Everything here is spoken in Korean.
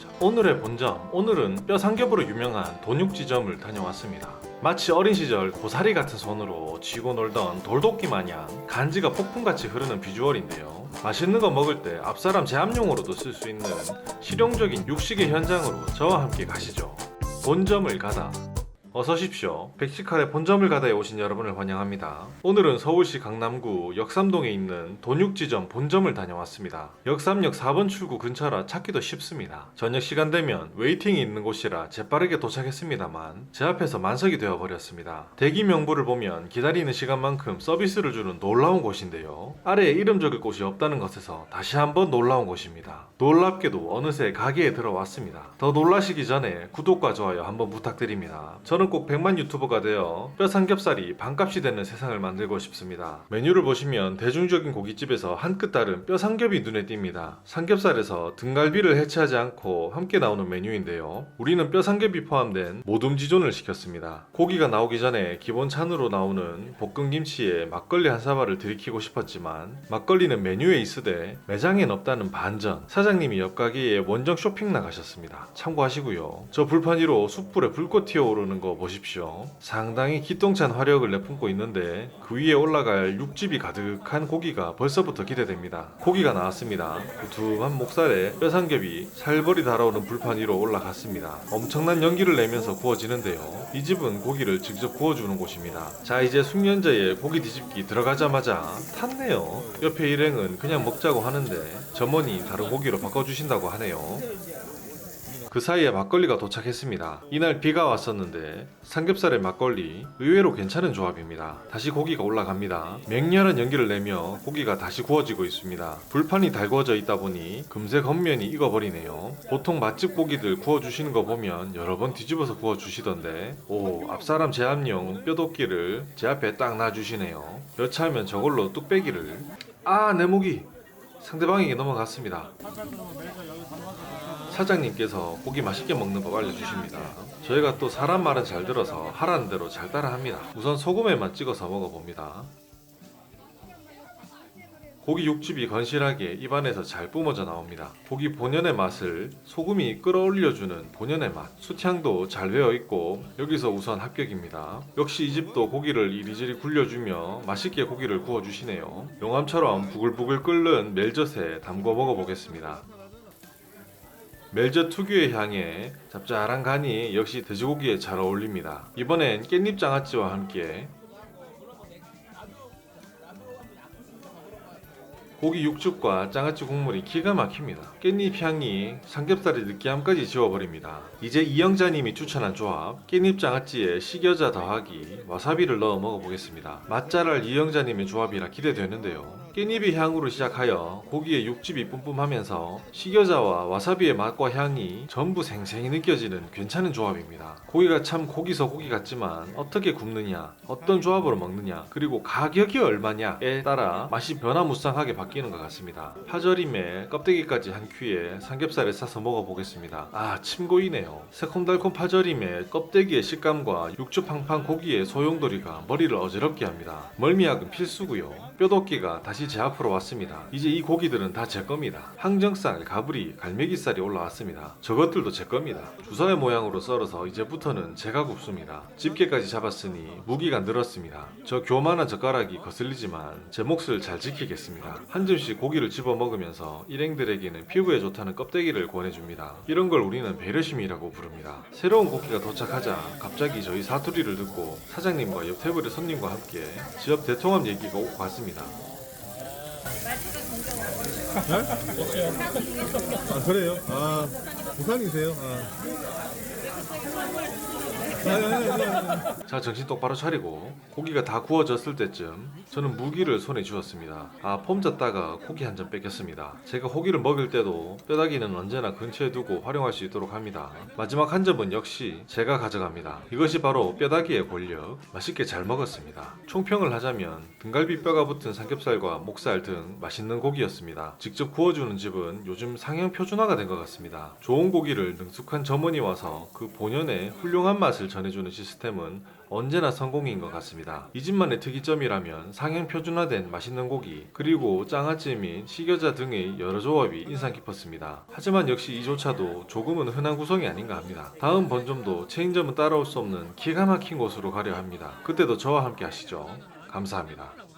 자, 오늘의 본점, 오늘은 뼈 삼겹으로 유명한 돈육지점을 다녀왔습니다. 마치 어린 시절 고사리 같은 손으로 쥐고 놀던 돌도끼 마냥 간지가 폭풍같이 흐르는 비주얼인데요. 맛있는 거 먹을 때 앞사람 제압용으로도 쓸 수 있는 실용적인 육식의 현장으로 저와 함께 가시죠. 본점을 가다. 어서 오십시오. 백식칼의 본점을 가다에 오신 여러분을 환영합니다. 오늘은 서울시 강남구 역삼동에 있는 돈육지점 본점을 다녀왔습니다. 역삼역 4번 출구 근처라 찾기도 쉽습니다. 저녁 시간 되면 웨이팅이 있는 곳이라 재빠르게 도착했습니다만 제 앞에서 만석이 되어 버렸습니다. 대기 명부를 보면 기다리는 시간만큼 서비스를 주는 놀라운 곳인데요. 아래에 이름 적을 곳이 없다는 것에서 다시 한번 놀라운 곳입니다. 놀랍게도 어느새 가게에 들어왔습니다. 더 놀라시기 전에 구독과 좋아요 한번 부탁드립니다. 저는 꼭 100만 유튜버가 되어 뼈 삼겹살이 반값이 되는 세상을 만들고 싶습니다. 메뉴를 보시면 대중적인 고깃집에서 한 끗 다른 뼈 삼겹이 눈에 띕니다. 삼겹살에서 등갈비를 해체하지 않고 함께 나오는 메뉴인데요. 우리는 뼈 삼겹이 포함된 모둠지존을 시켰습니다. 고기가 나오기 전에 기본 찬으로 나오는 볶음 김치에 막걸리 한 사발을 들이키고 싶었지만 막걸리는 메뉴에 있으되 매장엔 없다는 반전. 사장님이 옆 가게에 원정 쇼핑 나가셨습니다. 참고하시고요. 저 불판 위로 숯불에 불꽃 튀어오르는 거 보십시오. 상당히 기똥찬 화력을 내뿜고 있는데 그 위에 올라갈 육즙이 가득한 고기가 벌써부터 기대됩니다. 고기가 나왔습니다. 두툼한 목살에 뼈삼겹이 살벌이 달아오르는 불판 위로 올라갔습니다. 엄청난 연기를 내면서 구워지는데요. 이 집은 고기를 직접 구워주는 곳입니다. 자 이제 숙련자의 고기 뒤집기 들어가자마자 탔네요. 옆에 일행은 그냥 먹자고 하는데 점원이 다른 고기로 바꿔주신다고 하네요. 그 사이에 막걸리가 도착했습니다. 이날 비가 왔었는데 삼겹살의 막걸리 의외로 괜찮은 조합입니다. 다시 고기가 올라갑니다. 맹렬한 연기를 내며 고기가 다시 구워지고 있습니다. 불판이 달구어져 있다 보니 금세 겉면이 익어버리네요. 보통 맛집 고기들 구워주시는 거 보면 여러 번 뒤집어서 구워주시던데 오 앞사람 제압용 뼈도끼를 제 앞에 딱 놔주시네요. 여차하면 저걸로 뚝배기를 아 내 목이 상대방에게 넘어갔습니다. 사장님께서 고기 맛있게 먹는 법 알려주십니다. 저희가 또 사람 말은 잘 들어서 하라는 대로 잘 따라합니다. 우선 소금에만 찍어서 먹어봅니다. 고기 육즙이 건실하게 입안에서 잘 뿜어져 나옵니다. 고기 본연의 맛을 소금이 끌어올려주는 본연의 맛. 숯향도 잘 배어 있고 여기서 우선 합격입니다. 역시 이 집도 고기를 이리저리 굴려주며 맛있게 고기를 구워주시네요. 용암처럼 부글부글 끓는 멜젓에 담궈 먹어보겠습니다. 멜젓 특유의 향에 짭짤한 간이 역시 돼지고기에 잘 어울립니다. 이번엔 깻잎 장아찌와 함께 고기 육즙과 장아찌 국물이 기가 막힙니다. 깻잎 향이 삼겹살의 느끼함까지 지워버립니다. 이제 이영자님이 추천한 조합 깻잎 장아찌에 식여자 더하기 와사비를 넣어 먹어보겠습니다. 맛잘알 이영자님의 조합이라 기대되는데요. 깻잎의 향으로 시작하여 고기의 육즙이 뿜뿜하면서 식여자와 와사비의 맛과 향이 전부 생생히 느껴지는 괜찮은 조합입니다. 고기가 참 고기서 고기 같지만 어떻게 굽느냐, 어떤 조합으로 먹느냐, 그리고 가격이 얼마냐에 따라 맛이 변화무쌍하게 바뀌는 것 같습니다. 파절임에 껍데기까지 한 큐에 삼겹살을 싸서 먹어보겠습니다. 아, 침 고이네요. 새콤달콤 파절임에 껍데기의 식감과 육즙 팡팡 고기의 소용돌이가 머리를 어지럽게 합니다. 멀미약은 필수고요. 뼈도끼가 다시 제 앞으로 왔습니다. 이제 이 고기들은 다 제 겁니다. 항정살, 가브리, 갈매기살이 올라왔습니다. 저것들도 제 겁니다. 주사의 모양으로 썰어서 이제부터는 제가 굽습니다. 집게까지 잡았으니 무기가 늘었습니다. 저 교만한 젓가락이 거슬리지만 제 몫을 잘 지키겠습니다. 한 점씩 고기를 집어 먹으면서 일행들에게는 피부에 좋다는 껍데기를 권해줍니다. 이런 걸 우리는 배려심이라고 부릅니다. 새로운 고기가 도착하자 갑자기 저희 사투리를 듣고 사장님과 옆 테이블의 손님과 함께 지역 대통합 얘기가 오고 갔습니다. 아 그래요? 아 부산이세요? 아. 자 정신 똑바로 차리고 고기가 다 구워졌을 때쯤 저는 무기를 손에 쥐었습니다. 아 폼 잡다가 고기 한 점 뺏겼습니다. 제가 고기를 먹을 때도 뼈다귀는 언제나 근처에 두고 활용할 수 있도록 합니다. 마지막 한 점은 역시 제가 가져갑니다. 이것이 바로 뼈다귀의 권력. 맛있게 잘 먹었습니다. 총평을 하자면 등갈비 뼈가 붙은 삼겹살과 목살 등 맛있는 고기였습니다. 직접 구워주는 집은 요즘 상향 표준화가 된 것 같습니다. 좋은 고기를 능숙한 점원이 와서 그 본연의 훌륭한 맛을 전해주는 시스템은 언제나 성공인 것 같습니다. 이 집만의 특이점이라면 상향 표준화된 맛있는 고기 그리고 장아찌 및 식여자 등의 여러 조합이 인상 깊었습니다. 하지만 역시 이조차도 조금은 흔한 구성이 아닌가 합니다. 다음 번점도 체인점은 따라올 수 없는 기가 막힌 곳으로 가려 합니다. 그때도 저와 함께 하시죠. 감사합니다.